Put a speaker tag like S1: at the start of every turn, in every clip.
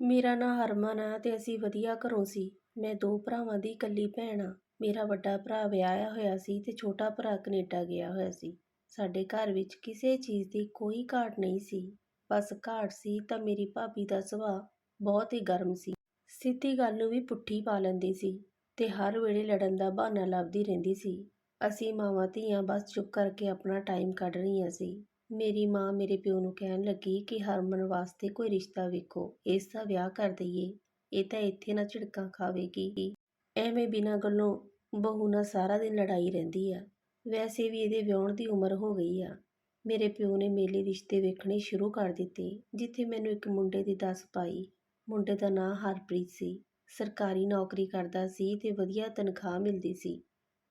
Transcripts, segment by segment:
S1: ਮੇਰਾ ਨਾਂ ਹਰਮਨ ਆ ਅਤੇ ਅਸੀਂ ਵਧੀਆ ਘਰੋਂ ਸੀ। ਮੈਂ ਦੋ ਭਰਾਵਾਂ ਦੀ ਇਕੱਲੀ ਭੈਣ ਹਾਂ ਮੇਰਾ ਵੱਡਾ ਭਰਾ ਵਿਆਹਿਆ ਹੋਇਆ ਸੀ ਅਤੇ ਛੋਟਾ ਭਰਾ ਕਨੇਡਾ ਗਿਆ ਹੋਇਆ ਸੀ। ਸਾਡੇ ਘਰ ਵਿੱਚ ਕਿਸੇ ਚੀਜ਼ ਦੀ ਕੋਈ ਘਾਟ ਨਹੀਂ ਸੀ। ਬਸ ਘਾਟ ਸੀ ਤਾਂ ਮੇਰੀ ਭਾਬੀ ਦਾ ਸੁਭਾਅ ਬਹੁਤ ਹੀ ਗਰਮ ਸੀ। ਸਿੱਧੀ ਗੱਲ ਨੂੰ ਵੀ ਪੁੱਠੀ ਪਾ ਲੈਂਦੀ ਸੀ ਅਤੇ ਹਰ ਵੇਲੇ ਲੜਨ ਦਾ ਬਹਾਨਾ ਲੱਭਦੀ ਰਹਿੰਦੀ ਸੀ। ਅਸੀਂ ਮਾਵਾਂ ਧੀਆਂ ਬਸ ਚੁੱਪ ਕਰਕੇ ਆਪਣਾ ਟਾਈਮ ਕੱਢ ਰਹੀਆਂ ਸੀ। ਮੇਰੀ ਮਾਂ ਮੇਰੇ ਪਿਓ ਨੂੰ ਕਹਿਣ ਲੱਗੀ ਕਿ ਹਰਮਨ ਵਾਸਤੇ ਕੋਈ ਰਿਸ਼ਤਾ ਵੇਖੋ, ਇਸ ਦਾ ਵਿਆਹ ਕਰ ਦਈਏ। ਇਹ ਤਾਂ ਇੱਥੇ ਨਾ ਝਿੜਕਾਂ ਖਾਵੇਗੀ। ਐਵੇਂ ਬਿਨਾਂ ਗੱਲੋਂ ਬਹੂ ਨਾਲ ਸਾਰਾ ਦਿਨ ਲੜਾਈ ਰਹਿੰਦੀ ਆ। ਵੈਸੇ ਵੀ ਇਹਦੇ ਵਿਆਹਣ ਦੀ ਉਮਰ ਹੋ ਗਈ ਆ। ਮੇਰੇ ਪਿਓ ਨੇ ਮੇਲੇ ਰਿਸ਼ਤੇ ਵੇਖਣੇ ਸ਼ੁਰੂ ਕਰ ਦਿੱਤੇ, ਜਿੱਥੇ ਮੈਨੂੰ ਇੱਕ ਮੁੰਡੇ ਦੀ ਦੱਸ ਪਾਈ। ਮੁੰਡੇ ਦਾ ਨਾਂ ਹਰਪ੍ਰੀਤ ਸੀ। ਸਰਕਾਰੀ ਨੌਕਰੀ ਕਰਦਾ ਸੀ ਤੇ ਵਧੀਆ ਤਨਖਾਹ ਮਿਲਦੀ ਸੀ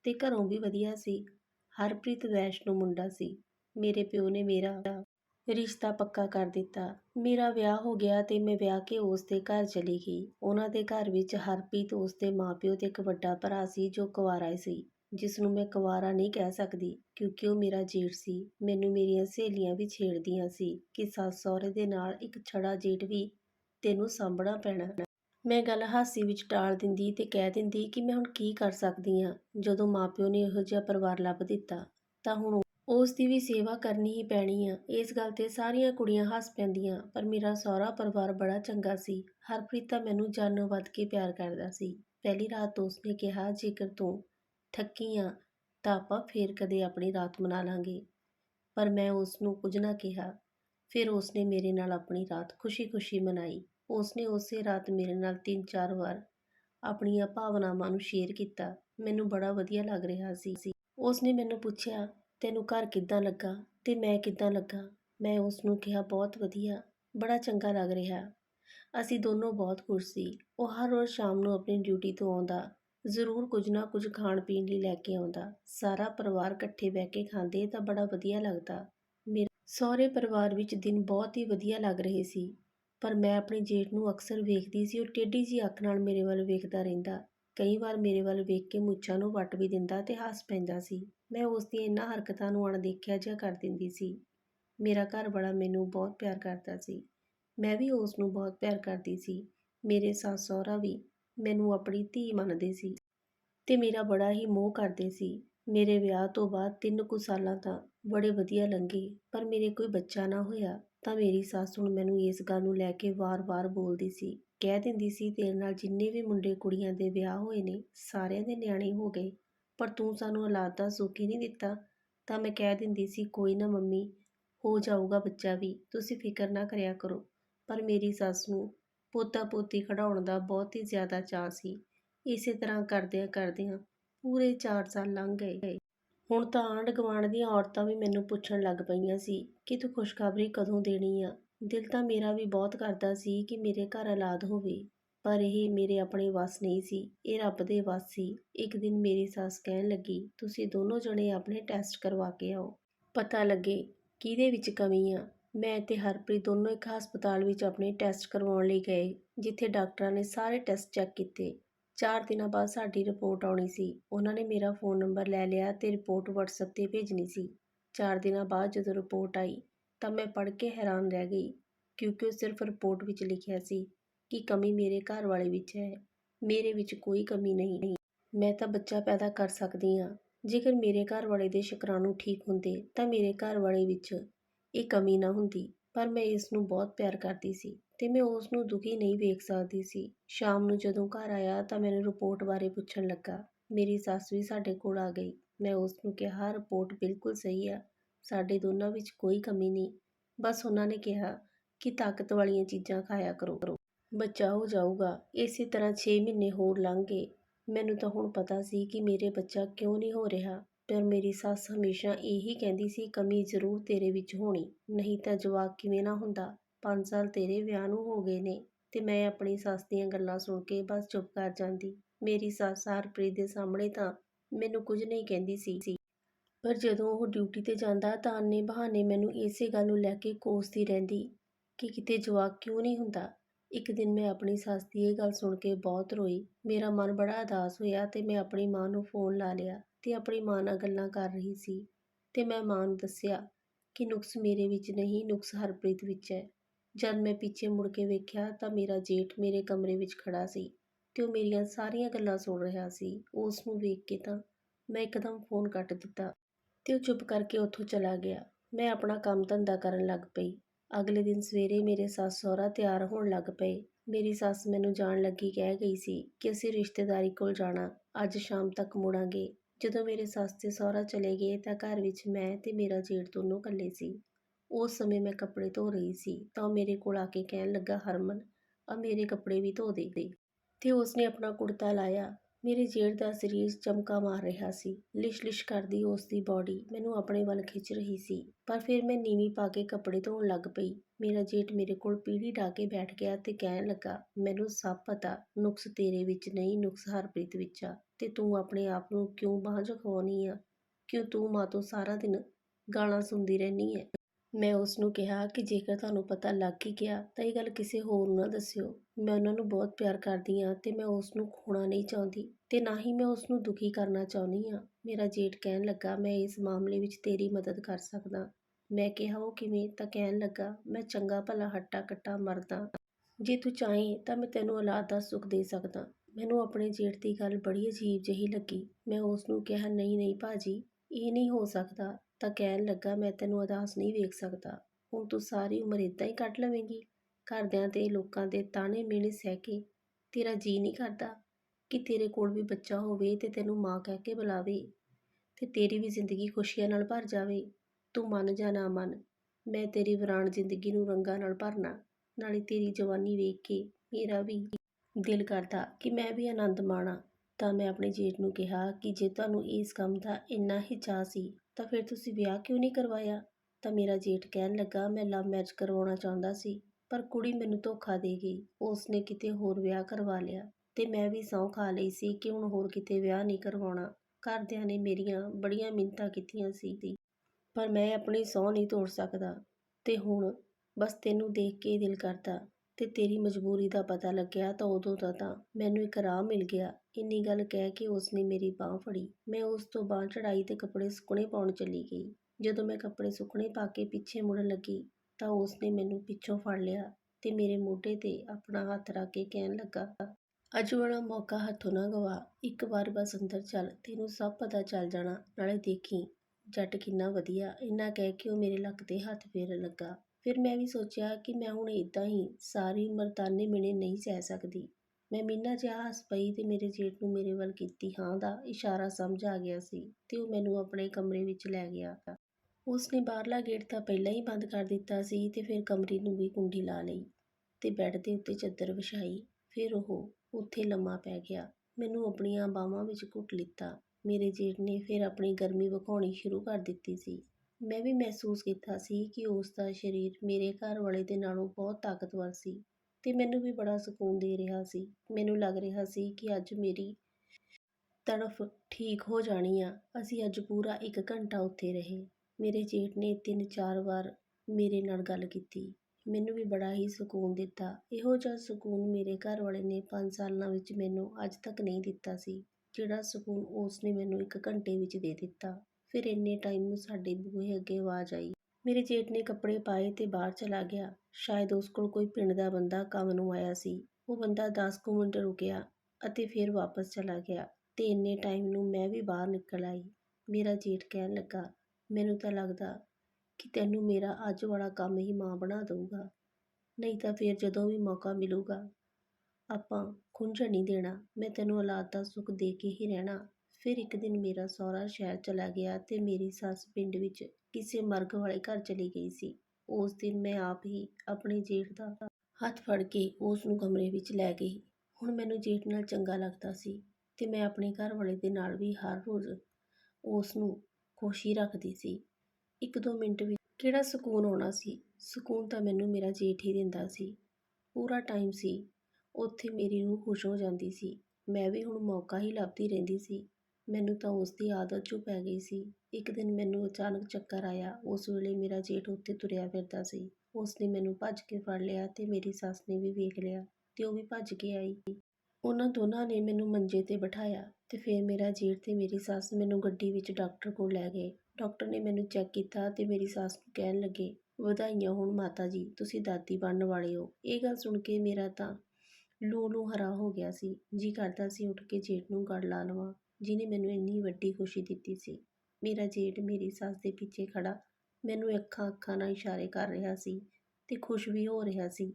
S1: ਤੇ ਘਰੋਂ ਵੀ ਵਧੀਆ ਸੀ। ਹਰਪ੍ਰੀਤ ਵੈਸ਼ਨੂ ਮੁੰਡਾ ਸੀ। ਮੇਰੇ ਪਿਓ ਨੇ ਮੇਰਾ ਰਿਸ਼ਤਾ ਪੱਕਾ ਕਰ ਦਿੱਤਾ। ਮੇਰਾ ਵਿਆਹ ਹੋ ਗਿਆ ਤੇ ਮੈਂ ਵਿਆਹ ਕੇ ਉਸ ਦੇ ਘਰ ਚਲੀ ਗਈ। ਉਹਨਾਂ ਦੇ ਘਰ ਵਿੱਚ ਹਰਪ੍ਰੀਤ ਉਸ ਦੇ ਮਾਪਿਓ ਤੇ ਇੱਕ ਵੱਡਾ ਭਰਾ ਸੀ ਜੋ ਕੁਵਾਰਾ ਸੀ ਜਿਸ ਨੂੰ ਮੈਂ ਕੁਵਾਰਾ ਨਹੀਂ ਕਹਿ ਸਕਦੀ ਕਿਉਂਕਿ ਉਹ ਮੇਰਾ ਜੇਠ ਸੀ। ਮੈਨੂੰ ਮੇਰੀਆਂ ਸਹੇਲੀਆਂ ਵੀ ਛੇੜਦੀਆਂ ਸੀ ਕਿ ਸੱਸ ਸਹੁਰੇ ਦੇ ਨਾਲ ਇੱਕ ਛੜਾ ਜੇਠ ਵੀ ਤੈਨੂੰ ਸਾਂਭਣਾ ਪੈਣਾ। ਮੈਂ ਗੱਲ ਹਾਸੀ ਵਿੱਚ ਟਾਲ ਦਿੰਦੀ ਤੇ ਕਹਿ ਦਿੰਦੀ ਕਿ ਮੈਂ ਹੁਣ ਕੀ ਕਰ ਸਕਦੀ ਹਾਂ ਜਦੋਂ ਮਾਪਿਓ ਨੇ ਇਹੋ ਜਿਹਾ ਪਰਿਵਾਰ ਲੱਭ ਦਿੱਤਾ, ਤਾਂ ਹੁਣ ਉਸ ਦੀ ਵੀ ਸੇਵਾ ਕਰਨੀ ਹੀ ਪੈਣੀ ਆ। ਇਸ ਗੱਲ ਤੇ ਸਾਰੀਆਂ ਕੁੜੀਆਂ ਹੱਸ ਪੈਂਦੀਆਂ, ਪਰ ਮੇਰਾ ਸਹੁਰਾ ਪਰਿਵਾਰ ਬੜਾ ਚੰਗਾ ਸੀ। ਹਰਪ੍ਰੀਤ ਤਾਂ ਮੈਨੂੰ ਜਾਨੋਂ ਵੱਧ ਕੇ ਪਿਆਰ ਕਰਦਾ ਸੀ। ਪਹਿਲੀ ਰਾਤ ਉਸਨੇ ਕਿਹਾ, ਜੇਕਰ ਤੂੰ ਥੱਕੀ ਆ, ਤਾਂ ਆਪਾਂ ਫੇਰ ਕਦੇ ਆਪਣੀ ਰਾਤ ਮਨਾ ਲਾਂਗੇ। ਪਰ ਮੈਂ ਉਸ ਨੂੰ ਕੁਝ ਨਾ ਕਿਹਾ। ਫਿਰ ਉਸਨੇ ਮੇਰੇ ਨਾਲ ਆਪਣੀ ਰਾਤ ਖੁਸ਼ੀ-ਖੁਸ਼ੀ ਮਨਾਈ। ਉਸਨੇ ਉਸੇ ਰਾਤ ਮੇਰੇ ਨਾਲ ਤਿੰਨ ਚਾਰ ਵਾਰ ਆਪਣੀਆਂ ਭਾਵਨਾਵਾਂ ਨੂੰ ਸ਼ੇਅਰ ਕੀਤਾ। ਮੈਨੂੰ ਬੜਾ ਵਧੀਆ ਲੱਗ ਰਿਹਾ ਸੀ। ਉਸਨੇ ਮੈਨੂੰ ਪੁੱਛਿਆ ਤੈਨੂੰ ਘਰ ਕਿੱਦਾਂ ਲੱਗਾ ਤੇ ਮੈਂ ਕਿੱਦਾਂ ਲੱਗਾ? ਮੈਂ ਉਸ ਨੂੰ ਕਿਹਾ, ਬਹੁਤ ਵਧੀਆ, ਬੜਾ ਚੰਗਾ ਲੱਗ ਰਿਹਾ। ਅਸੀਂ ਦੋਨੋਂ ਬਹੁਤ ਖੁਸ਼ ਸੀ। ਉਹ ਹਰ ਰੋਜ਼ ਸ਼ਾਮ ਨੂੰ ਆਪਣੀ ਡਿਊਟੀ ਤੋਂ ਆਉਂਦਾ, ਜ਼ਰੂਰ ਕੁਝ ਨਾ ਕੁਝ ਖਾਣ ਪੀਣ ਲਈ ਲੈ ਕੇ ਆਉਂਦਾ। ਸਾਰਾ ਪਰਿਵਾਰ ਇਕੱਠੇ ਬਹਿ ਕੇ ਖਾਂਦੇ ਤਾਂ ਬੜਾ ਵਧੀਆ ਲੱਗਦਾ। ਮੇਰੇ ਸਹੁਰੇ ਪਰਿਵਾਰ ਵਿੱਚ ਦਿਨ ਬਹੁਤ ਹੀ ਵਧੀਆ ਲੱਗ ਰਹੇ ਸੀ, ਪਰ ਮੈਂ ਆਪਣੇ ਜੇਠ ਨੂੰ ਅਕਸਰ ਵੇਖਦੀ ਸੀ, ਉਹ ਟੇਢੀ ਜੀ ਅੱਖ ਨਾਲ ਮੇਰੇ ਵੱਲ ਵੇਖਦਾ ਰਹਿੰਦਾ। ਕਈ ਵਾਰ ਮੇਰੇ ਵੱਲ ਵੇਖ ਕੇ ਮੁੱਛਾਂ ਨੂੰ ਵੱਟ ਵੀ ਦਿੰਦਾ ਤੇ ਹੱਸ ਪੈਂਦਾ ਸੀ। ਮੈਂ ਉਸ ਦੀਆਂ ਇਹਨਾਂ ਹਰਕਤਾਂ ਨੂੰ ਅਣਦੇਖਿਆ ਜਿਹਾ ਕਰ ਦਿੰਦੀ ਸੀ। ਮੇਰਾ ਘਰ ਵਾਲਾ ਮੈਨੂੰ ਬਹੁਤ ਪਿਆਰ ਕਰਦਾ ਸੀ। ਮੈਂ ਵੀ ਉਸ ਨੂੰ ਬਹੁਤ ਪਿਆਰ ਕਰਦੀ ਸੀ। ਮੇਰੇ ਸੱਸ ਸਹੁਰਾ ਵੀ ਮੈਨੂੰ ਆਪਣੀ ਧੀ ਮੰਨਦੇ ਸੀ ਤੇ ਮੇਰਾ ਬੜਾ ਹੀ ਮੋਹ ਕਰਦੇ ਸੀ। ਮੇਰੇ ਵਿਆਹ ਤੋਂ ਬਾਅਦ ਤਿੰਨ ਕੁ ਸਾਲਾਂ ਤਾਂ ਬੜੇ ਵਧੀਆ ਲੰਘੇ, ਪਰ ਮੇਰੇ ਕੋਈ ਬੱਚਾ ਨਾ ਹੋਇਆ ਤਾਂ ਮੇਰੀ ਸੱਸ ਹੁਣ ਮੈਨੂੰ ਇਸ ਗੱਲ ਨੂੰ ਲੈ ਕੇ ਵਾਰ-ਵਾਰ ਬੋਲਦੀ ਸੀ। ਕਹਿ ਦਿੰਦੀ ਸੀ ਤੇਰੇ ਨਾਲ ਜਿੰਨੇ ਵੀ ਮੁੰਡੇ ਕੁੜੀਆਂ ਦੇ ਵਿਆਹ ਹੋਏ ਨੇ, ਸਾਰਿਆਂ ਦੇ ਨਿਆਣੇ ਹੋ ਗਏ। ਪਰ ਤੂੰ ਸਾਨੂੰ ਔਲਾਦ ਦਾ ਸੁੱਖ ਹੀ ਨਹੀਂ ਦਿੱਤਾ, ਤਾਂ ਮੈਂ ਕਹਿ ਦਿੰਦੀ ਸੀ, ਕੋਈ ਨਾ ਮੰਮੀ, ਹੋ ਜਾਊਗਾ ਬੱਚਾ ਵੀ, ਤੁਸੀਂ ਫਿਕਰ ਨਾ ਕਰਿਆ ਕਰੋ। ਪਰ ਮੇਰੀ ਸੱਸ ਨੂੰ ਪੋਤਾ ਪੋਤੀ ਖੜਾਉਣ ਦਾ ਬਹੁਤ ਹੀ ਜ਼ਿਆਦਾ ਚਾਅ ਸੀ। ਇਸੇ ਤਰ੍ਹਾਂ ਕਰਦਿਆਂ ਕਰਦਿਆਂ ਪੂਰੇ 4 ਸਾਲ ਲੰਘ ਗਏ। ਹੁਣ ਤਾਂ ਆਂਢ ਗੁਆਂਢ ਦੀਆਂ ਔਰਤਾਂ ਵੀ ਮੈਨੂੰ ਪੁੱਛਣ ਲੱਗ ਪਈਆਂ ਸੀ ਕਿ ਤੂੰ ਖੁਸ਼ਖਬਰੀ ਕਦੋਂ ਦੇਣੀ ਆ। ਦਿਲ ਤਾਂ ਮੇਰਾ ਵੀ ਬਹੁਤ ਕਰਦਾ ਸੀ ਕਿ ਮੇਰੇ ਘਰ ਔਲਾਦ ਹੋਵੇ। ਪਰ ਇਹ ਮੇਰੇ ਆਪਣੇ ਵੱਸ ਨਹੀਂ ਸੀ, ਇਹ ਰੱਬ ਦੇ ਵੱਸ ਸੀ। ਇੱਕ ਦਿਨ ਮੇਰੀ ਸੱਸ ਕਹਿਣ ਲੱਗੀ, ਤੁਸੀਂ ਦੋਨੋਂ ਜਣੇ ਆਪਣੇ ਟੈਸਟ ਕਰਵਾ ਕੇ ਆਓ। ਪਤਾ ਲੱਗੇ ਕਿਹਦੇ ਵਿੱਚ ਕਮੀ ਆ। ਮੈਂ ਤੇ ਹਰਪ੍ਰੀਤ ਦੋਨੋਂ ਇੱਕ ਹਸਪਤਾਲ ਵਿੱਚ ਆਪਣੇ ਟੈਸਟ ਕਰਵਾਉਣ ਲਈ ਗਏ, ਜਿੱਥੇ ਡਾਕਟਰਾਂ ਨੇ ਸਾਰੇ ਟੈਸਟ ਚੈੱਕ ਕੀਤੇ। 4 ਦਿਨਾਂ ਬਾਅਦ ਸਾਡੀ ਰਿਪੋਰਟ ਆਉਣੀ ਸੀ। ਉਹਨਾਂ ਨੇ ਮੇਰਾ ਫੋਨ ਨੰਬਰ ਲੈ ਲਿਆ ਤੇ ਰਿਪੋਰਟ WhatsApp ਤੇ ਭੇਜਣੀ ਸੀ। 4 ਦਿਨਾਂ ਬਾਅਦ ਜਦੋਂ ਰਿਪੋਰਟ ਆਈ, ਤਾਂ ਮੈਂ ਪੜ੍ਹ ਕੇ ਹੈਰਾਨ ਰਹਿ ਗਈ, ਕਿਉਂਕਿ ਉਹ ਸਿਰਫ ਰਿਪੋਰਟ ਵਿੱਚ ਲਿਖਿਆ ਸੀ। ਕਿ ਕਮੀ ਮੇਰੇ ਘਰ ਵਾਲੇ ਵਿੱਚ ਹੈ, ਮੇਰੇ ਵਿੱਚ ਕੋਈ ਕਮੀ ਨਹੀਂ। ਮੈਂ ਤਾਂ ਬੱਚਾ ਪੈਦਾ ਕਰ ਸਕਦੀ ਹਾਂ। ਜੇਕਰ ਮੇਰੇ ਘਰ ਵਾਲੇ ਦੇ ਸ਼ੁਕਰਾਣੂ ਠੀਕ ਹੁੰਦੇ, ਤਾਂ ਮੇਰੇ ਘਰ ਵਾਲੇ ਵਿੱਚ ਇਹ ਕਮੀ ਨਾ ਹੁੰਦੀ, ਪਰ ਮੈਂ ਇਸ ਨੂੰ ਬਹੁਤ ਪਿਆਰ ਕਰਦੀ ਸੀ ਤੇ ਮੈਂ ਉਸ ਨੂੰ ਦੁਖੀ ਨਹੀਂ ਵੇਖ ਸਕਦੀ ਸੀ। ਸ਼ਾਮ ਨੂੰ ਜਦੋਂ ਘਰ ਆਇਆ ਤਾਂ ਮੈਨੂੰ ਰਿਪੋਰਟ ਬਾਰੇ ਪੁੱਛਣ ਲੱਗਾ। ਮੇਰੀ ਸੱਸ ਵੀ ਸਾਡੇ ਕੋਲ ਆ ਗਈ। ਮੈਂ ਉਸ ਨੂੰ ਕਿਹਾ, ਰਿਪੋਰਟ ਬਿਲਕੁਲ ਸਹੀ ਆ। ਸਾਡੇ ਦੋਨਾਂ ਵਿੱਚ ਕੋਈ ਕਮੀ ਨਹੀਂ। ਬਸ ਉਹਨਾਂ ਨੇ ਕਿਹਾ ਕਿ ਤਾਕਤ ਵਾਲੀਆਂ ਚੀਜ਼ਾਂ ਖਾਇਆ ਕਰੋ। ਬੱਚਾ ਹੋ ਜਾਊਗਾ। ਇਸੇ ਤਰ੍ਹਾਂ 6 ਮਹੀਨੇ ਹੋਰ ਲੰਘ ਗਏ। ਮੈਨੂੰ ਤਾਂ ਹੁਣ ਪਤਾ ਸੀ ਕਿ ਮੇਰੇ ਬੱਚਾ ਕਿਉਂ ਨਹੀਂ ਹੋ ਰਿਹਾ, ਪਰ ਮੇਰੀ ਸੱਸ ਹਮੇਸ਼ਾ ਇਹੀ ਕਹਿੰਦੀ ਸੀ, ਕਮੀ ਜ਼ਰੂਰ ਤੇਰੇ ਵਿੱਚ ਹੋਣੀ, ਨਹੀਂ ਤਾਂ ਜਵਾਕ ਕਿਵੇਂ ਨਾ ਹੁੰਦਾ। 5 ਸਾਲ ਤੇਰੇ ਵਿਆਹ ਨੂੰ ਹੋ ਗਏ ਨੇ ਤੇ ਮੈਂ ਆਪਣੀ ਸੱਸ ਦੀਆਂ ਗੱਲਾਂ ਸੁਣ ਕੇ ਬਸ ਚੁੱਪ ਕਰ ਜਾਂਦੀ। ਮੇਰੀ ਸੱਸ ਹਰਪ੍ਰੀਤ ਦੇ ਸਾਹਮਣੇ ਤਾਂ ਮੈਨੂੰ ਕੁਝ ਨਹੀਂ ਕਹਿੰਦੀ ਸੀ। ਪਰ ਜਦੋਂ ਉਹ ਡਿਊਟੀ ਤੇ ਜਾਂਦਾ ਤਾਂ ਅੰਨੇ ਬਹਾਨੇ ਮੈਨੂੰ ਇਸੇ ਗੱਲ ਨੂੰ ਲੈ ਕੇ ਕੋਸਦੀ ਰਹਿੰਦੀ ਕਿ ਕਿਤੇ ਜਵਾਕ ਕਿਉਂ ਨਹੀਂ ਹੁੰਦਾ। ਇੱਕ ਦਿਨ ਮੈਂ ਆਪਣੀ ਸੱਸ ਦੀ ਇਹ ਗੱਲ ਸੁਣ ਕੇ ਬਹੁਤ ਰੋਈ। ਮੇਰਾ ਮਨ ਬੜਾ ਉਦਾਸ ਹੋਇਆ ਅਤੇ ਮੈਂ ਆਪਣੀ ਮਾਂ ਨੂੰ ਫੋਨ ਲਾ ਲਿਆ ਅਤੇ ਆਪਣੀ ਮਾਂ ਨਾਲ ਗੱਲਾਂ ਕਰ ਰਹੀ ਸੀ। ਅਤੇ ਮੈਂ ਮਾਂ ਨੂੰ ਦੱਸਿਆ ਕਿ ਨੁਕਸ ਮੇਰੇ ਵਿੱਚ ਨਹੀਂ, ਨੁਕਸ ਹਰਪ੍ਰੀਤ ਵਿੱਚ ਹੈ। ਜਦ ਮੈਂ ਪਿੱਛੇ ਮੁੜ ਕੇ ਵੇਖਿਆ ਤਾਂ ਮੇਰਾ ਜੇਠ ਮੇਰੇ ਕਮਰੇ ਵਿੱਚ ਖੜ੍ਹਾ ਸੀ ਅਤੇ ਉਹ ਮੇਰੀਆਂ ਸਾਰੀਆਂ ਗੱਲਾਂ ਸੁਣ ਰਿਹਾ ਸੀ। ਉਸ ਨੂੰ ਵੇਖ ਕੇ ਤਾਂ ਮੈਂ ਇੱਕਦਮ ਫੋਨ ਕੱਟ ਦਿੱਤਾ ਅਤੇ ਉਹ ਚੁੱਪ ਕਰਕੇ ਉੱਥੋਂ ਚਲਾ ਗਿਆ। ਮੈਂ ਆਪਣਾ ਕੰਮ ਧੰਦਾ ਕਰਨ ਲੱਗ ਪਈ। ਅਗਲੇ ਦਿਨ ਸਵੇਰੇ ਮੇਰੇ ਸੱਸ ਸਹੁਰਾ ਤਿਆਰ ਹੋਣ ਲੱਗ ਪਏ। ਮੇਰੀ ਸੱਸ ਮੈਨੂੰ ਜਾਣ ਲੱਗੀ ਕਹਿ ਗਈ ਸੀ ਕਿ ਅਸੀਂ ਰਿਸ਼ਤੇਦਾਰੀ ਕੋਲ ਜਾਣਾ, ਅੱਜ ਸ਼ਾਮ ਤੱਕ ਮੁੜਾਂਗੇ। ਜਦੋਂ ਮੇਰੇ ਸੱਸ ਤੇ ਸਹੁਰਾ ਚਲੇ ਗਏ ਤਾਂ ਘਰ ਵਿੱਚ ਮੈਂ ਤੇ ਮੇਰਾ ਜੇਠ ਦੋਨੋਂ ਇਕੱਲੇ ਸੀ। ਉਸ ਸਮੇਂ ਮੈਂ ਕੱਪੜੇ ਧੋ ਰਹੀ ਸੀ ਤਾਂ ਉਹ ਮੇਰੇ ਕੋਲ ਆ ਕੇ ਕਹਿਣ ਲੱਗਾ, ਹਰਮਨ, ਆ ਮੇਰੇ ਕੱਪੜੇ ਵੀ ਧੋ ਦੇ ਦੇ। ਤੇ ਉਸਨੇ ਆਪਣਾ ਕੁੜਤਾ ਲਾਇਆ। ਮੇਰੇ ਜੇਠ ਦਾ ਸਰੀਰ ਚਮਕਾ ਮਾਰ ਰਿਹਾ ਸੀ। ਲਿਸ਼-ਲਿਸ਼ ਕਰਦੀ ਉਸ ਦੀ ਬਾਡੀ ਮੈਨੂੰ ਆਪਣੇ ਵੱਲ ਖਿੱਚ ਰਹੀ ਸੀ, ਪਰ ਫਿਰ ਮੈਂ ਨੀਵੀਂ ਪਾ ਕੇ ਕੱਪੜੇ ਧੋਣ ਲੱਗ ਪਈ। ਮੇਰਾ ਜੇਠ ਮੇਰੇ ਕੋਲ ਪੀੜੀ ਢਾ ਕੇ ਬੈਠ ਗਿਆ ਤੇ ਕਹਿਣ ਲੱਗਾ, ਮੈਨੂੰ ਸਭ ਪਤਾ, ਨੁਕਸ ਤੇਰੇ ਵਿੱਚ ਨਹੀਂ, ਨੁਕਸ ਹਰਪ੍ਰੀਤ ਵਿੱਚ ਆ, ਤੇ ਤੂੰ ਆਪਣੇ ਆਪ ਨੂੰ ਕਿਉਂ ਬਾਂਝ ਖਵਾਉਣੀ ਆ? ਕਿਉਂ ਤੂੰ ਮਾਂ ਤੋਂ ਸਾਰਾ ਦਿਨ ਗਾਲਾਂ ਸੁਣਦੀ ਰਹਿੰਦੀ ਹੈ ਮੈਂ ਉਸ ਨੂੰ ਕਿਹਾ ਕਿ ਜੇਕਰ ਤੁਹਾਨੂੰ ਪਤਾ ਲੱਗ ਹੀ ਗਿਆ ਤਾਂ ਇਹ ਗੱਲ ਕਿਸੇ ਹੋਰ ਨੂੰ ਨਾ ਦੱਸਿਓ। ਮੈਂ ਉਹਨਾਂ ਨੂੰ ਬਹੁਤ ਪਿਆਰ ਕਰਦੀ ਹਾਂ ਅਤੇ ਮੈਂ ਉਸ ਨੂੰ ਖੋਣਾ ਨਹੀਂ ਚਾਹੁੰਦੀ ਅਤੇ ਨਾ ਹੀ ਮੈਂ ਉਸ ਨੂੰ ਦੁਖੀ ਕਰਨਾ ਚਾਹੁੰਦੀ ਹਾਂ। ਮੇਰਾ ਜੇਠ ਕਹਿਣ ਲੱਗਾ, ਮੈਂ ਇਸ ਮਾਮਲੇ ਵਿੱਚ ਤੇਰੀ ਮਦਦ ਕਰ ਸਕਦਾ। ਮੈਂ ਕਿਹਾ, ਉਹ ਕਿਵੇਂ? ਤਾਂ ਕਹਿਣ ਲੱਗਾ, ਮੈਂ ਚੰਗਾ ਭਲਾ ਹੱਟਾ ਕੱਟਾ ਮਰਦਾ। ਜੇ ਤੂੰ ਚਾਹੇ ਤਾਂ ਮੈਂ ਤੈਨੂੰ ਔਲਾਦ ਦਾ ਸੁੱਖ ਦੇ ਸਕਦਾ। ਮੈਨੂੰ ਆਪਣੇ ਜੇਠ ਦੀ ਗੱਲ ਬੜੀ ਅਜੀਬ ਜਿਹੀ ਲੱਗੀ। ਮੈਂ ਉਸ ਨੂੰ ਕਿਹਾ, ਨਹੀਂ ਨਹੀਂ ਭਾਜੀ, ਇਹ ਨਹੀਂ ਹੋ ਸਕਦਾ। ਤਾਂ ਕਹਿਣ ਲੱਗਾ, ਮੈਂ ਤੈਨੂੰ ਉਦਾਸ ਨਹੀਂ ਵੇਖ ਸਕਦਾ। ਹੁਣ ਤੂੰ ਸਾਰੀ ਉਮਰ ਇਦਾਂ ਹੀ ਕੱਢ ਲਵੇਂਗੀ। ਘਰਦਿਆਂ ਤੇ ਲੋਕਾਂ ਦੇ ਤਾਣੇ ਮਿਹਣੇ ਸਹਿ ਕੇ ਤੇਰਾ ਜੀ ਨਹੀਂ ਕਰਦਾ ਕਿ ਤੇਰੇ ਕੋਲ ਵੀ ਬੱਚਾ ਹੋਵੇ ਤੇ ਤੈਨੂੰ ਮਾਂ ਕਹਿ ਕੇ ਬੁਲਾਵੇ ਤੇ ਤੇਰੀ ਵੀ ਜ਼ਿੰਦਗੀ ਖੁਸ਼ੀਆਂ ਨਾਲ ਭਰ ਜਾਵੇ। ਤੂੰ ਮੰਨ ਜਾਂ ਨਾ ਮੰਨ, ਮੈਂ ਤੇਰੀ ਵਿਰਾਨ ਜ਼ਿੰਦਗੀ ਨੂੰ ਰੰਗਾਂ ਨਾਲ ਭਰਨਾ, ਨਾਲੇ ਤੇਰੀ ਜਵਾਨੀ ਵੇਖ ਕੇ ਮੇਰਾ ਵੀ ਦਿਲ ਕਰਦਾ ਕਿ ਮੈਂ ਵੀ ਆਨੰਦ ਮਾਣਾ। ਤਾਂ ਮੈਂ ਆਪਣੇ ਜੇਠ ਨੂੰ ਕਿਹਾ ਕਿ ਜੇ ਤੁਹਾਨੂੰ ਇਸ ਕੰਮ ਦਾ ਇੰਨਾ ਹੀ ਚਾਅ ਸੀ ਤਾਂ ਫਿਰ ਤੁਸੀਂ ਵਿਆਹ ਕਿਉਂ ਨਹੀਂ ਕਰਵਾਇਆ? ਤਾਂ ਮੇਰਾ ਜੇਠ ਕਹਿਣ ਲੱਗਾ, ਮੈਂ ਲਵ ਮੈਰਿਜ ਕਰਵਾਉਣਾ ਚਾਹੁੰਦਾ ਸੀ, ਪਰ ਕੁੜੀ ਮੈਨੂੰ ਧੋਖਾ ਦੇ ਗਈ। ਉਸ ਨੇ ਕਿਤੇ ਹੋਰ ਵਿਆਹ ਕਰਵਾ ਲਿਆ ਤੇ ਮੈਂ ਵੀ ਸਹੁੰ ਖਾ ਲਈ ਸੀ ਕਿ ਹੁਣ ਹੋਰ ਕਿਤੇ ਵਿਆਹ ਨਹੀਂ ਕਰਵਾਉਣਾ। ਘਰਦਿਆਂ ਨੇ ਮੇਰੀਆਂ ਬੜੀਆਂ ਮਿੰਨਤਾਂ ਕੀਤੀਆਂ ਸੀ ਪਰ ਮੈਂ ਆਪਣੀ ਸਹੁੰ ਨਹੀਂ ਤੋੜ ਸਕਦਾ। ਤੇ ਹੁਣ ਬਸ ਤੈਨੂੰ ਦੇਖ ਕੇ ਦਿਲ ਕਰਦਾ। ਤੇ ਤੇਰੀ ਮਜਬੂਰੀ ਦਾ ਪਤਾ ਲੱਗਿਆ ਤਾਂ ਉਦੋਂ ਦਾ ਤਾਂ ਮੈਨੂੰ ਇੱਕ ਰਾਹ ਮਿਲ ਗਿਆ। ਇੰਨੀ ਗੱਲ ਕਹਿ ਕੇ ਉਸ ਨੇ ਮੇਰੀ ਬਾਹ ਫੜੀ। ਮੈਂ ਉਸ ਤੋਂ ਬਾਹ ਚੜਾਈ ਤੇ ਕੱਪੜੇ ਸੁੱਕਣੇ ਪਾਉਣ ਚਲੀ ਗਈ। ਜਦੋਂ ਮੈਂ ਕੱਪੜੇ ਸੁੱਕਣੇ ਪਾ ਕੇ ਪਿੱਛੇ ਮੁੜਨ ਲੱਗੀ ਤਾਂ ਉਸ ਨੇ ਮੈਨੂੰ ਪਿੱਛੋਂ ਫੜ ਲਿਆ ਤੇ ਮੇਰੇ ਮੋਢੇ ਤੇ ਆਪਣਾ ਹੱਥ ਰੱਖ ਕੇ ਕਹਿਣ ਲੱਗਾ, ਅੱਜ ਵਾਲਾ ਮੌਕਾ ਹੱਥੋਂ ਨਾ ਗਵਾ। ਇੱਕ ਵਾਰ ਬਸ ਅੰਦਰ ਚੱਲ, ਤੈਨੂੰ ਸਭ ਪਤਾ ਚੱਲ ਜਾਣਾ। ਨਾਲੇ ਦੇਖੀ, ਜੱਟ ਕਿੰਨਾ ਵਧੀਆ। ਇੰਨਾ ਕਹਿ ਕੇ ਉਹ ਮੇਰੇ ਲੱਕ ਤੇ ਹੱਥ ਫੇਰਨ ਲੱਗਾ। ਫਿਰ ਮੈਂ ਵੀ ਸੋਚਿਆ ਕਿ ਮੈਂ ਹੁਣ ਇੱਦਾਂ ਹੀ ਸਾਰੀ ਉਮਰ ਤਾਨੇ ਮਿਣੇ ਨਹੀਂ ਸਹਿ ਸਕਦੀ। ਮੈਂ ਮਿੰਨਾ ਜਿਹਾ ਹੱਸ ਪਈ ਅਤੇ ਮੇਰੇ ਜੇਠ ਨੂੰ ਮੇਰੇ ਵੱਲ ਕੀਤੀ ਹਾਂ ਦਾ ਇਸ਼ਾਰਾ ਸਮਝ ਆ ਗਿਆ ਸੀ ਅਤੇ ਉਹ ਮੈਨੂੰ ਆਪਣੇ ਕਮਰੇ ਵਿੱਚ ਲੈ ਗਿਆ ਉਸ ਨੇ ਬਾਹਰਲਾ ਗੇਟ ਤਾਂ ਪਹਿਲਾਂ ਹੀ ਬੰਦ ਕਰ ਦਿੱਤਾ ਸੀ ਅਤੇ ਫਿਰ ਕਮਰੇ ਨੂੰ ਵੀ ਕੁੰਡੀ ਲਾ ਲਈ ਅਤੇ ਬੈੱਡ ਦੇ ਉੱਤੇ ਚੱਦਰ ਵਿਛਾਈ। ਫਿਰ ਉਹ ਉੱਥੇ ਲੰਮਾ ਪੈ ਗਿਆ। ਮੈਨੂੰ ਆਪਣੀਆਂ ਬਾਹਾਂ ਵਿੱਚ ਘੁੱਟ ਲਿੱਤਾ। ਮੇਰੇ ਜੇਠ ਨੇ ਫਿਰ ਆਪਣੀ ਗਰਮੀ ਵਿਖਾਉਣੀ ਸ਼ੁਰੂ ਕਰ ਦਿੱਤੀ ਸੀ। ਮੈਂ ਵੀ ਮਹਿਸੂਸ ਕੀਤਾ ਸੀ ਕਿ ਉਸ ਦਾ ਸਰੀਰ ਮੇਰੇ ਘਰ ਵਾਲੇ ਦੇ ਨਾਲੋਂ ਬਹੁਤ ਤਾਕਤਵਰ ਸੀ ਅਤੇ ਮੈਨੂੰ ਵੀ ਬੜਾ ਸਕੂਨ ਦੇ ਰਿਹਾ ਸੀ। ਮੈਨੂੰ ਲੱਗ ਰਿਹਾ ਸੀ ਕਿ ਅੱਜ ਮੇਰੀ ਤੜਫ ਠੀਕ ਹੋ ਜਾਣੀ ਆ। ਅਸੀਂ ਅੱਜ ਪੂਰਾ ਇੱਕ ਘੰਟਾ ਉੱਥੇ ਰਹੇ। ਮੇਰੇ ਜੇਠ ਨੇ ਤਿੰਨ ਚਾਰ ਵਾਰ ਮੇਰੇ ਨਾਲ ਗੱਲ ਕੀਤੀ। ਮੈਨੂੰ ਵੀ ਬੜਾ ਹੀ ਸਕੂਨ ਦਿੱਤਾ। ਇਹੋ ਜਿਹਾ ਸਕੂਨ ਮੇਰੇ ਘਰ ਵਾਲੇ ਨੇ 5 ਸਾਲਾਂ ਵਿੱਚ ਮੈਨੂੰ ਅੱਜ ਤੱਕ ਨਹੀਂ ਦਿੱਤਾ ਸੀ, ਜਿਹੜਾ ਸਕੂਨ ਉਸ ਨੇ ਮੈਨੂੰ ਇੱਕ ਘੰਟੇ ਵਿੱਚ ਦੇ ਦਿੱਤਾ। ਫਿਰ ਇੰਨੇ ਟਾਈਮ ਨੂੰ ਸਾਡੇ ਬੂਹੇ ਅੱਗੇ ਆਵਾਜ਼ ਆਈ। ਮੇਰੇ ਜੇਠ ਨੇ ਕੱਪੜੇ ਪਾਏ ਤੇ ਬਾਹਰ ਚਲਾ ਗਿਆ। ਸ਼ਾਇਦ ਉਸ ਕੋਲ ਕੋਈ ਪਿੰਡ ਦਾ ਬੰਦਾ ਕੰਮ ਨੂੰ ਆਇਆ ਸੀ। ਉਹ ਬੰਦਾ 10 ਕੁ ਮਿੰਟ ਰੁਕਿਆ ਅਤੇ ਫਿਰ ਵਾਪਸ ਚਲਾ ਗਿਆ ਤੇ ਇੰਨੇ ਟਾਈਮ ਨੂੰ ਮੈਂ ਵੀ ਬਾਹਰ ਨਿਕਲ ਆਈ। ਮੇਰਾ ਜੇਠ ਕਹਿਣ ਲੱਗਾ, ਮੈਨੂੰ ਤਾਂ ਲੱਗਦਾ ਕਿ ਤੈਨੂੰ ਮੇਰਾ ਅੱਜ ਵਾਲਾ ਕੰਮ ਹੀ ਮਾਂ ਬਣਾ ਦਊਗਾ। ਨਹੀਂ ਤਾਂ ਫਿਰ ਜਦੋਂ ਵੀ ਮੌਕਾ ਮਿਲੂਗਾ, ਆਪਾਂ ਖੁੰਝਣ ਨਹੀਂ ਦੇਣਾ। ਮੈਂ ਤੈਨੂੰ ਔਲਾਦ ਦਾ ਸੁੱਖ ਦੇ ਕੇ ਹੀ ਰਹਿਣਾ। ਫਿਰ ਇੱਕ ਦਿਨ ਮੇਰਾ ਸਹੁਰਾ ਸ਼ਹਿਰ ਚਲਾ ਗਿਆ ਅਤੇ ਮੇਰੀ ਸੱਸ ਪਿੰਡ ਵਿੱਚ ਕਿਸੇ ਮਰਗ ਵਾਲੇ ਘਰ ਚਲੀ ਗਈ ਸੀ। ਉਸ ਦਿਨ ਮੈਂ ਆਪ ਹੀ ਆਪਣੇ ਜੇਠ ਦਾ ਹੱਥ ਫੜ ਕੇ ਉਸ ਨੂੰ ਕਮਰੇ ਵਿੱਚ ਲੈ ਗਈ। ਹੁਣ ਮੈਨੂੰ ਜੇਠ ਨਾਲ ਚੰਗਾ ਲੱਗਦਾ ਸੀ ਤੇ ਮੈਂ ਆਪਣੇ ਘਰ ਵਾਲੇ ਦੇ ਨਾਲ ਵੀ ਹਰ ਰੋਜ਼ ਉਸ ਨੂੰ ਖੁਸ਼ੀ ਰੱਖਦੀ ਸੀ। ਇੱਕ ਦੋ ਮਿੰਟ ਵਿੱਚ ਕਿਹੜਾ ਸਕੂਨ ਆਉਣਾ ਸੀ। ਸਕੂਨ ਤਾਂ ਮੈਨੂੰ ਮੇਰਾ ਜੇਠ ਹੀ ਦਿੰਦਾ ਸੀ। ਪੂਰਾ ਟਾਈਮ ਸੀ। ਉੱਥੇ ਮੇਰੀ ਰੂਹ ਖੁਸ਼ ਹੋ ਜਾਂਦੀ ਸੀ। ਮੈਂ ਵੀ ਹੁਣ ਮੌਕਾ ਹੀ ਲੱਭਦੀ ਰਹਿੰਦੀ ਸੀ। ਮੈਨੂੰ ਤਾਂ ਉਸ ਦੀ ਆਦਤ ਜੋ ਪੈ ਗਈ ਸੀ। ਇੱਕ ਦਿਨ ਮੈਨੂੰ ਅਚਾਨਕ ਚੱਕਰ ਆਇਆ। ਉਸ ਵੇਲੇ ਮੇਰਾ ਜੇਠ ਉੱਥੇ ਤੁਰਿਆ ਫਿਰਦਾ ਸੀ। ਉਸ ਨੇ ਮੈਨੂੰ ਭੱਜ ਕੇ ਫੜ ਲਿਆ ਅਤੇ ਮੇਰੀ ਸੱਸ ਨੇ ਵੀ ਵੇਖ ਲਿਆ ਅਤੇ ਉਹ ਵੀ ਭੱਜ ਕੇ ਆਈ। ਉਹਨਾਂ ਦੋਨਾਂ ਨੇ ਮੈਨੂੰ ਮੰਜੇ ਤੇ ਬਿਠਾਇਆ ਅਤੇ ਫਿਰ ਮੇਰਾ ਜੇਠ ਅਤੇ ਮੇਰੀ ਸੱਸ ਮੈਨੂੰ ਗੱਡੀ ਵਿੱਚ ਡਾਕਟਰ ਕੋਲ ਲੈ ਗਏ। ਡਾਕਟਰ ਨੇ ਮੈਨੂੰ ਚੈੱਕ ਕੀਤਾ ਅਤੇ ਮੇਰੀ ਸੱਸ ਨੂੰ ਕਹਿਣ ਲੱਗੇ, ਵਧਾਈਆਂ ਹੋਣ ਮਾਤਾ ਜੀ, ਤੁਸੀਂ ਦਾਦੀ ਬਣਨ ਵਾਲੇ ਹੋ। ਇਹ ਗੱਲ ਸੁਣ ਕੇ ਮੇਰਾ ਤਾਂ ਲੂ ਲੂ ਹਰਾ ਹੋ ਗਿਆ ਸੀ। ਜੀ ਕਰਦਾ ਸੀ ਉੱਠ ਕੇ ਜੇਠ ਨੂੰ ਗੜ ਲਾ ਲਵਾਂ। ਜਿਹਨੇ ਮੈਨੂੰ ਇੰਨੀ ਵੱਡੀ ਖੁਸ਼ੀ ਦਿੱਤੀ ਸੀ। ਮੇਰਾ ਜੇਠ ਮੇਰੀ ਸੱਸ ਦੇ ਪਿੱਛੇ ਖੜਾ ਮੈਨੂੰ ਅੱਖਾਂ ਅੱਖਾਂ ਨਾਲ ਇਸ਼ਾਰੇ ਕਰ ਰਿਹਾ ਸੀ ਤੇ ਖੁਸ਼ ਵੀ ਹੋ ਰਿਹਾ ਸੀ।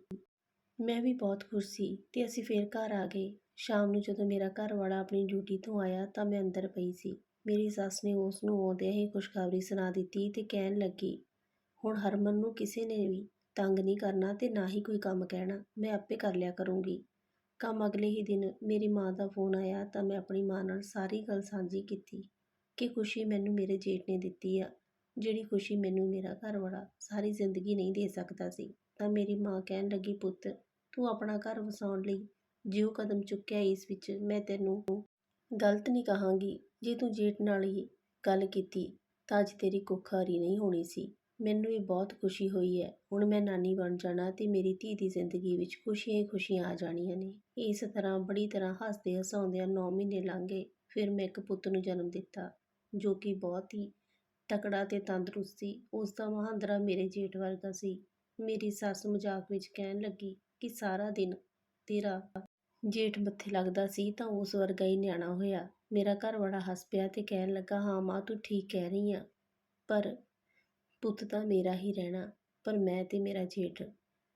S1: ਮੈਂ ਵੀ ਬਹੁਤ ਖੁਸ਼ ਸੀ ਤੇ ਅਸੀਂ ਫੇਰ ਘਰ ਆ ਗਏ। ਸ਼ਾਮ ਨੂੰ ਜਦੋਂ ਮੇਰਾ ਘਰ ਵਾਲਾ ਆਪਣੀ ਡਿਊਟੀ ਤੋਂ ਆਇਆ ਤਾਂ ਮੈਂ ਅੰਦਰ ਪਈ ਸੀ। ਮੇਰੀ ਸੱਸ ਨੇ ਉਸ ਨੂੰ ਆਉਂਦਿਆਂ ਹੀ ਖੁਸ਼ਖਬਰੀ ਸੁਣਾ ਦਿੱਤੀ ਤੇ ਕਹਿਣ ਲੱਗੀ, ਹੁਣ ਹਰਮਨ ਨੂੰ ਕਿਸੇ ਨੇ ਵੀ ਤੰਗ ਨਹੀਂ ਕਰਨਾ ਤੇ ਨਾ ਹੀ ਕੋਈ ਕੰਮ ਕਹਿਣਾ, ਮੈਂ ਆਪੇ ਕਰ ਲਿਆ ਕਰੂੰਗੀ। ਕੰਮ ਅਗਲੇ ਹੀ ਦਿਨ ਮੇਰੀ ਮਾਂ ਦਾ ਫੋਨ ਆਇਆ ਤਾਂ ਮੈਂ ਆਪਣੀ ਮਾਂ ਨਾਲ ਸਾਰੀ ਗੱਲ ਸਾਂਝੀ ਕੀਤੀ ਕਿ ਖੁਸ਼ੀ ਮੈਨੂੰ ਮੇਰੇ ਜੇਠ ਨੇ ਦਿੱਤੀ ਆ, ਜਿਹੜੀ ਖੁਸ਼ੀ ਮੈਨੂੰ ਮੇਰਾ ਘਰ ਵਾਲਾ ਸਾਰੀ ਜ਼ਿੰਦਗੀ ਨਹੀਂ ਦੇ ਸਕਦਾ ਸੀ। ਤਾਂ ਮੇਰੀ ਮਾਂ ਕਹਿਣ ਲੱਗੀ, ਪੁੱਤ, ਤੂੰ ਆਪਣਾ ਘਰ ਵਸਾਉਣ ਲਈ ਜਿਉ ਕਦਮ ਚੁੱਕਿਆ ਇਸ ਵਿੱਚ, ਮੈਂ ਤੈਨੂੰ ਗਲਤ ਨਹੀਂ ਕਹਾਂਗੀ। ਜੇ ਤੂੰ ਜੇਠ ਨਾਲ ਹੀ ਗੱਲ ਕੀਤੀ ਤਾਂ ਅੱਜ ਤੇਰੀ ਕੁੱਖ ਹਰੀ ਨਹੀਂ ਹੋਣੀ ਸੀ। ਮੈਨੂੰ ਵੀ ਬਹੁਤ ਖੁਸ਼ੀ ਹੋਈ ਹੈ। ਹੁਣ ਮੈਂ ਨਾਨੀ ਬਣ ਜਾਣਾ ਤੇ ਮੇਰੀ ਧੀ ਦੀ ਜ਼ਿੰਦਗੀ ਵਿੱਚ ਖੁਸ਼ੀਆਂ ਹੀ ਖੁਸ਼ੀਆਂ ਆ ਜਾਣੀਆਂ ਨੇ। ਇਸ ਤਰ੍ਹਾਂ ਬੜੀ ਤਰ੍ਹਾਂ ਹੱਸਦੇ ਹਸਾਉਂਦਿਆਂ 9 ਮਹੀਨੇ ਲੰਘ ਗਏ। ਫਿਰ ਮੈਂ ਇੱਕ ਪੁੱਤ ਨੂੰ ਜਨਮ ਦਿੱਤਾ, ਜੋ ਕਿ ਬਹੁਤ ਹੀ ਤਕੜਾ ਤੇ ਤੰਦਰੁਸਤ ਸੀ। ਉਸ ਦਾ ਮਹਾਂਦਰਾ ਮੇਰੇ ਜੇਠ ਵਰਗਾ ਸੀ। ਮੇਰੀ ਸੱਸ ਮਜ਼ਾਕ ਵਿੱਚ ਕਹਿਣ ਲੱਗੀ ਕਿ ਸਾਰਾ ਦਿਨ ਤੇਰਾ ਜੇਠ ਮੱਥੇ ਲੱਗਦਾ ਸੀ ਤਾਂ ਉਸ ਵਰਗਾ ਹੀ ਨਿਆਣਾ ਹੋਇਆ। ਮੇਰਾ ਘਰ ਬੜਾ ਹੱਸ ਪਿਆ ਤੇ ਕਹਿਣ ਲੱਗਾ, ਹਾਂ ਮਾਂ, ਤੂੰ ਠੀਕ ਕਹਿ ਰਹੀ ਆ। ਪਰ ਪੁੱਤ ਤਾਂ ਮੇਰਾ ਹੀ ਰਹਿਣਾ, ਪਰ ਮੈਂ ਤੇ ਮੇਰਾ ਜੇਠ।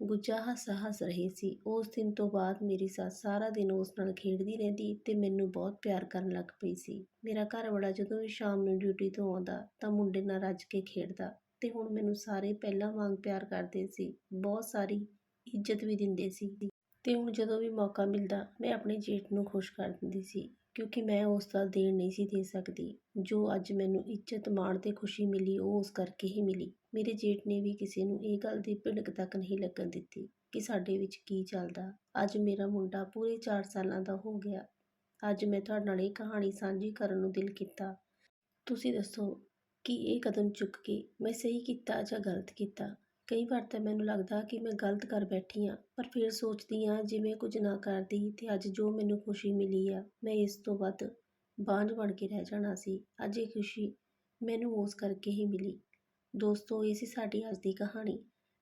S1: ਗੁੱਜਾ ਹੱਸ ਹੱਸ ਰਹੇ ਸੀ। ਉਸ ਦਿਨ ਤੋਂ ਬਾਅਦ ਮੇਰੀ ਸੱਸ ਸਾਰਾ ਦਿਨ ਉਸ ਨਾਲ ਖੇਡਦੀ ਰਹਿੰਦੀ ਤੇ ਮੈਨੂੰ ਬਹੁਤ ਪਿਆਰ ਕਰਨ ਲੱਗ ਪਈ ਸੀ। ਮੇਰਾ ਘਰ ਵਾਲਾ ਜਦੋਂ ਵੀ ਸ਼ਾਮ ਨੂੰ ਡਿਊਟੀ ਤੋਂ ਆਉਂਦਾ ਤਾਂ ਮੁੰਡੇ ਨਾਲ ਰੱਜ ਕੇ ਖੇਡਦਾ ਤੇ ਹੁਣ ਮੈਨੂੰ ਸਾਰੇ ਪਹਿਲਾਂ ਵਾਂਗ ਪਿਆਰ ਕਰਦੇ ਸੀ। ਬਹੁਤ ਸਾਰੀ ਇੱਜ਼ਤ ਵੀ ਦਿੰਦੇ ਸੀ। ਤੇ ਹੁਣ ਜਦੋਂ ਵੀ ਮੌਕਾ ਮਿਲਦਾ, ਮੈਂ ਆਪਣੇ ਜੇਠ ਨੂੰ ਖੁਸ਼ ਕਰ ਦਿੰਦੀ ਸੀ। ਕਿਉਂਕਿ ਮੈਂ ਉਸ ਦਾ ਦੇਣ ਨਹੀਂ ਸੀ ਦੇ ਸਕਦੀ। ਜੋ ਅੱਜ ਮੈਨੂੰ ਇੱਜ਼ਤ ਮਾਣ ਅਤੇ ਖੁਸ਼ੀ ਮਿਲੀ, ਉਹ ਉਸ ਕਰਕੇ ਹੀ ਮਿਲੀ। ਮੇਰੇ ਜੇਠ ਨੇ ਵੀ ਕਿਸੇ ਨੂੰ ਇਹ ਗੱਲ ਦੀ ਭਿਣਕ ਤੱਕ ਨਹੀਂ ਲੱਗਣ ਦਿੱਤੀ ਕਿ ਸਾਡੇ ਵਿੱਚ ਕੀ ਚੱਲਦਾ। ਅੱਜ ਮੇਰਾ ਮੁੰਡਾ ਪੂਰੇ 4 ਸਾਲਾਂ ਦਾ ਹੋ ਗਿਆ। ਅੱਜ ਮੈਂ ਤੁਹਾਡੇ ਨਾਲ ਇਹ ਕਹਾਣੀ ਸਾਂਝੀ ਕਰਨ ਨੂੰ ਦਿਲ ਕੀਤਾ। ਤੁਸੀਂ ਦੱਸੋ ਕਿ ਇਹ ਕਦਮ ਚੁੱਕ ਕੇ ਮੈਂ ਸਹੀ ਕੀਤਾ ਜਾਂ ਗਲਤ ਕੀਤਾ? ਕਈ ਵਾਰ ਤਾਂ ਮੈਨੂੰ ਲੱਗਦਾ ਕਿ ਮੈਂ ਗਲਤ ਕਰ ਬੈਠੀ ਹਾਂ, ਪਰ ਫਿਰ ਸੋਚਦੀ ਹਾਂ ਜਿਵੇਂ ਕੁਝ ਨਾ ਕਰਦੀ ਤੇ ਅੱਜ ਜੋ ਮੈਨੂੰ ਖੁਸ਼ੀ ਮਿਲੀ ਆ, ਮੈਂ ਇਸ ਤੋਂ ਵੱਧ ਬਾਂਝ ਬਣ ਕੇ ਰਹਿ ਜਾਣਾ ਸੀ। ਅੱਜ ਇਹ ਖੁਸ਼ੀ ਮੈਨੂੰ ਉਸ ਕਰਕੇ ਹੀ ਮਿਲੀ। ਦੋਸਤੋ, ਇਹ ਸੀ ਸਾਡੀ ਅੱਜ ਦੀ ਕਹਾਣੀ।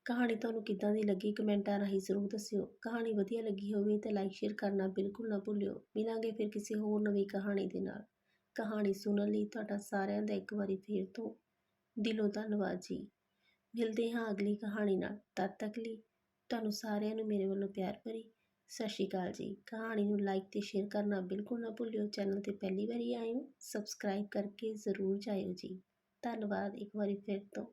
S1: ਕਹਾਣੀ ਤੁਹਾਨੂੰ ਕਿੱਦਾਂ ਦੀ ਲੱਗੀ ਕਮੈਂਟਾਂ ਰਾਹੀਂ ਜ਼ਰੂਰ ਦੱਸਿਓ। ਕਹਾਣੀ ਵਧੀਆ ਲੱਗੀ ਹੋਵੇ ਤਾਂ ਲਾਈਕ, ਸ਼ੇਅਰ ਕਰਨਾ ਬਿਲਕੁਲ ਨਾ ਭੁੱਲਿਓ। ਮਿਲਾਂਗੇ ਫਿਰ ਕਿਸੇ ਹੋਰ ਨਵੀਂ ਕਹਾਣੀ ਦੇ ਨਾਲ। ਕਹਾਣੀ ਸੁਣਨ ਲਈ ਤੁਹਾਡਾ ਸਾਰਿਆਂ ਦਾ ਇੱਕ ਵਾਰੀ ਫੇਰ ਤੋਂ ਦਿਲੋਂ ਧੰਨਵਾਦ ਜੀ। ਮਿਲਦੇ ਹਾਂ ਅਗਲੀ ਕਹਾਣੀ ਨਾਲ। ਤਦ ਤੱਕ ਲਈ ਤੁਹਾਨੂੰ ਸਾਰਿਆਂ ਨੂੰ ਮੇਰੇ ਵੱਲੋਂ ਪਿਆਰ ਭਰੀ ਸਤਿ ਸ਼੍ਰੀ ਅਕਾਲ ਜੀ। ਕਹਾਣੀ ਨੂੰ ਲਾਈਕ ਤੇ ਸ਼ੇਅਰ ਕਰਨਾ ਬਿਲਕੁਲ ਨਾ ਭੁੱਲਿਓ। ਚੈਨਲ ਤੇ ਪਹਿਲੀ ਵਾਰੀ ਆਏ ਹੋ ਸਬਸਕ੍ਰਾਈਬ ਕਰਕੇ ਜ਼ਰੂਰ ਜਾਇਓ ਜੀ। ਧੰਨਵਾਦ ਇੱਕ ਵਾਰੀ ਫਿਰ ਤੋਂ।